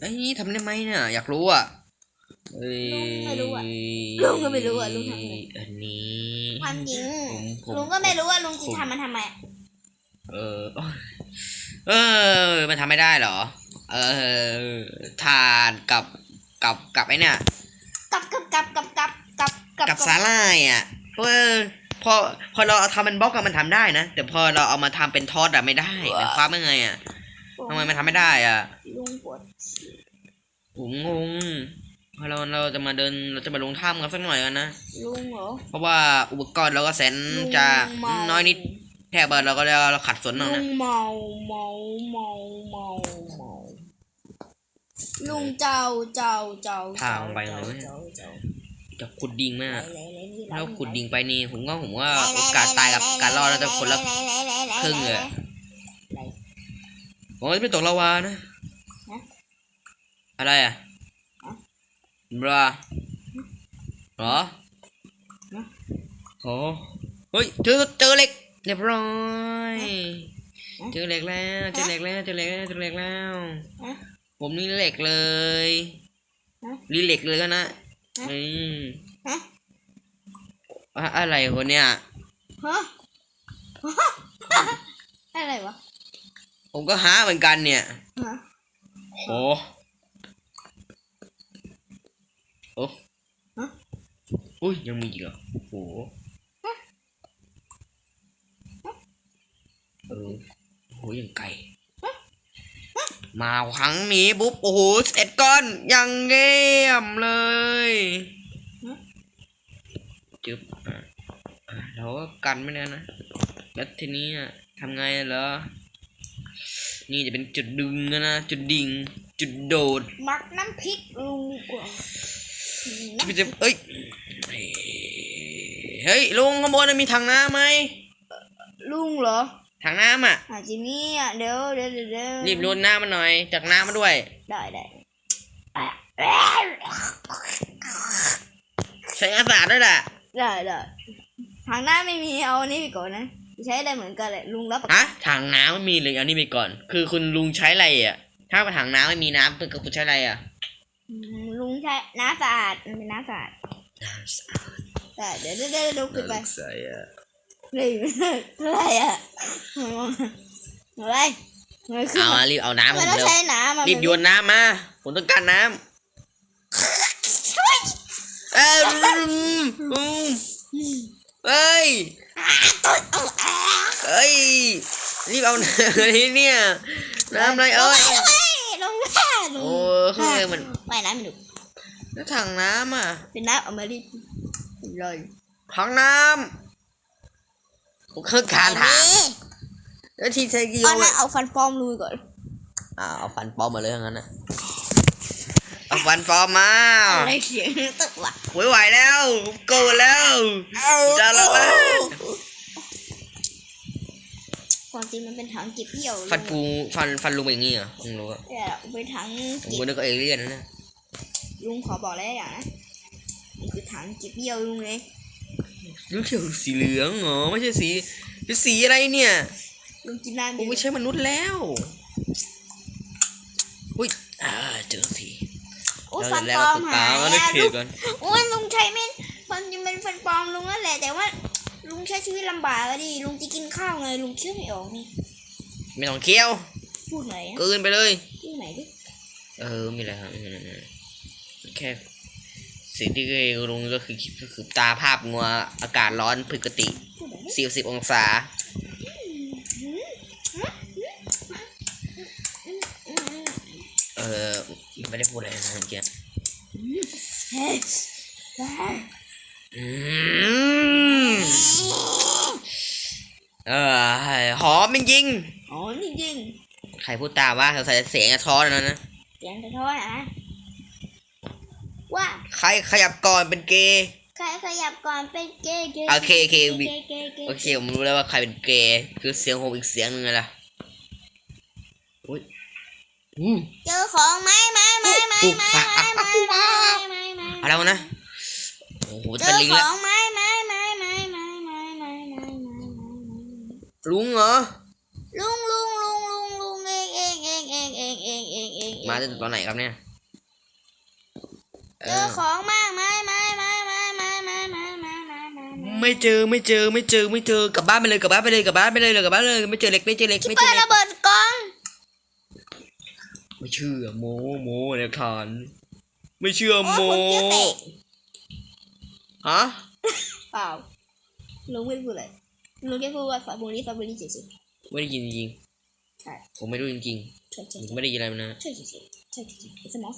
ไอ้ยทำได้ไหมเนี่ยอยากรู้อะเอ้ยลุงไม่รู้อะลุงก็ไม่รู้อะลุงทำไงอันนี้ความจริงผมผมลุงก็ไม่รู้ว่าลุงจะทำมันทำไมเออ เออ มันทำไม่ได้เหรอ เออทานกับกับกับไอ้เนี่ยกับกับกับกับกับกับกับกับสาลายอะเออพอพอเราเอาทำเป็นบล็อกอะมันทำได้นะ แต่พอเราเอามาทำเป็นทอดอะไม่ได้มันคว้าไม่ไงอะทำไมมันทำไม่ได้อะลุงปวด ผมงงพอเราเราจะมาเดินเราจะมาลงถ้ำกันสักหน่อยกันนะลุงเหรอเพราะว่าอุปกรณ์เราก็แสนลุงจะเมาน้อยนิดแทบเราก็เราขัดสนเอาลุนะงเมาเมาเมาเมาเมาลุงเจ้าเจ้าเจ้าทางไปเลยเจ้าเจ้าจะขุดดิ่งมากไหนไหนไหนถ้าขุดดิ่งไปนี่ผมว่าผมว่าโอกาสตายกับการรอดเราจะคนละ ครึ่งเลยผมว่าจะไม่ตกลาวานะฮะ อะไรอะฮะบราเหรอฮะโอ้เฮ้ยเจอเจอเหล็กเรียบร้อยฮะเจอเหล็กแล้วเจอเหล็กแล้วเจอเหล็กแล้วเจอเหล็กแล้วฮะผมนี่เหล็กเลยฮะรีเหล็กเลยก็นะฮะอืมฮะอะอะไรคนเนี้ยฮะอะไรวะ ผมก็หาเหมือนกันเนี่ยฮะโอ้ โอ้ฮะอุ้ยยังมีอีกเหรอโอ้โหเออโอ้โหยังไกลมาครั้งนี้ปุ๊บโอ้โหเสร็จก้อนยังเงียมเลยจึ๊บอะอะเราก็กันไม่ได้นะแล้วทีนี้อะทำไงเหรอนี่จะเป็นจุดดึงนะจุดดิ่ง จุดโดด มักน้ำพริกลุงดีกว่าน้ พี่จะเอ้ย เฮ้ยลุงข้างบนนะมีถังน้ำไหมำลุงเหรอ ถังน้ำอะอาจจะมีอะเดี๋ยวเดี๋ยวเดี๋ยวเดี๋ยวรีบรดน้ำมาหน่อยจากน้ำมาด้วย ได้ได้ใช้อาสาด้วยแหละได้ได้ทางหน้าไม่มีเอาอันนี้ไปก่อนนะใช้ได้เหมือนกันแหละลุงรับประกันฮะถังน้ำไม่มีเลยเอานี่ไปก่อน คือคุณลุงใช้อะไรอะ ถ้าถังน้ำไม่มีน้ำคือคุณใช้อะไรอะอืมลุง ใช้น้ำสะอาดมันเป็นน้ำสะอาดน้ำสะอาดได้เดี๋ยวเดี๋ยวเดี๋ยวลุกขึ้นไปใส่อะเฮ้ยอะไรอะอะไรเงยขึ้นเอามามารีบเอาน้ำไม่มาต้องเร็วใช้น้ำอะรีบโยนน้ำมาผมต้องการน้ำเอ้ยอืมเอ้ยเอ้ยรีบเอาน้ำอะไรเนี่ยน้ำอะไรเอ้ยลงแม่ลงโอ้คือมันไม่น้ำไม่ดู แล้วถังน้ำอะ เป็นน้ำเอามารีบเลยถังน้ำผมคือการถามแล้วที่ใช้กิโยเอานนะเอาฟันปลอมลุยก่อนอ่าเอาฟันปลอมมาเลยทั้งนั้นนะเอาฟันปลอมมาอะไรเสียงตึกว่ะไม่ไหวแล้วโกรธแล้วจะละละความจริงมันเป็นถังเก็บเหี่ยว ฟันฟูฟันฟันลุงเป็นอย่างงี้เหรอมึงรู้อะเนี่ยเป็นถังผมเก็ก็บนึกว่าเอเลี่ยนนะเนี่ย ลุงขอบอกอะไรอย่างนะนี่คือถังเก็บเหี่ยวลุงเลยรู้เกี่ยวกับสีเหลืองเหรอไม่ใช่สีเป็นสีอะไรเนี่ยลุงกินน้ำผมไม่ใช่มนุษย์แล้วอุ้ยอ่าเจอทีโอ้ยเราฟันจะแล้ปวลอมตุ๊กหาตายก็ได้อะเขลุตงก่อนโอ้ยลุงใช้ไม่ความจริงเป็นฟันปลอมลุงนั่นแหละแต่ว่าลุงใช้ชีวิตลำบากอะดิลุงจะกินข้าวไงลุงเชื่อไม่ออกนี่ไม่ต้องเคี้ยวพูดไหนอยอะเกินไปเลยพูดไหนดิเออมีอะไรครับอืม แค่สิ่งที่เคยลงก็คือก็คือตาภาพงัวอากาศร้อนปกติพูดไหนดิสี่สิบองศา เออไม่ได้พูดอะไรนะเมื่อกี้เฮ้ยเฮ้ยอืมเออหอมจริงอ๋อจริงๆใครพูดตามว่าใส่เสียงกระท้อนแล้วนะๆเสียงกระท้อนอะ ว่าใครขยับก่อนเป็นเกย์ใครขยับก่อนเป็นเกย์เกย์โอเคโอเคเกวิย์เกย์เกย์โอเคผมรู้แล้วว่าใครเป็นเกย์คือเสียงโฮมอีกเสียงหนึงไงล่ะอุ้ยอืมเจอของไหมไหมไหมไหมไหมไหมไหมไหมไหมไหมอะไรวะนะโอ้โหเจเป็นอลิงขแล้วองไหมไหมไหมไหมไหมไหมไหมไหมไหมลุงเหรอลุงลุงลุงลุงลุงเองเองเองเองเองเองเองเองมาตั้งแต่ตอนไหนครับเนี่ย เจอของมากไม่ไม่ไม่ไม่ไม่ไม่ไม่ไม่ไม่ไม่ไม่ไม่เจอไม่เจอไม่เจอไม่เจอกลับบ้านไปเลยกลับบ้านไปเลยกลับบ้านไปเลยกลับบ้านเลยไม่เจอเหล็กไม่เจอเหล็กไม่เจเปิอดเหล็ระกเบิดกองไม่เชื่อโมโมเด็กฐานไม่เชื่อโอ้โมผมเกี้ยวแตกฮะเปล่าลุงไม่พูดเลยลุงแค่พูดว่าฝาบุรีฝาบุรีเฉย ไม่ได้ยินจริงใช่ ๆผมไม่รู้จริงใช่ใช่ๆผมไม่ได้ยินอะไรมานะใช่ใช่ใช่ใช่ใช่ใช่สมอง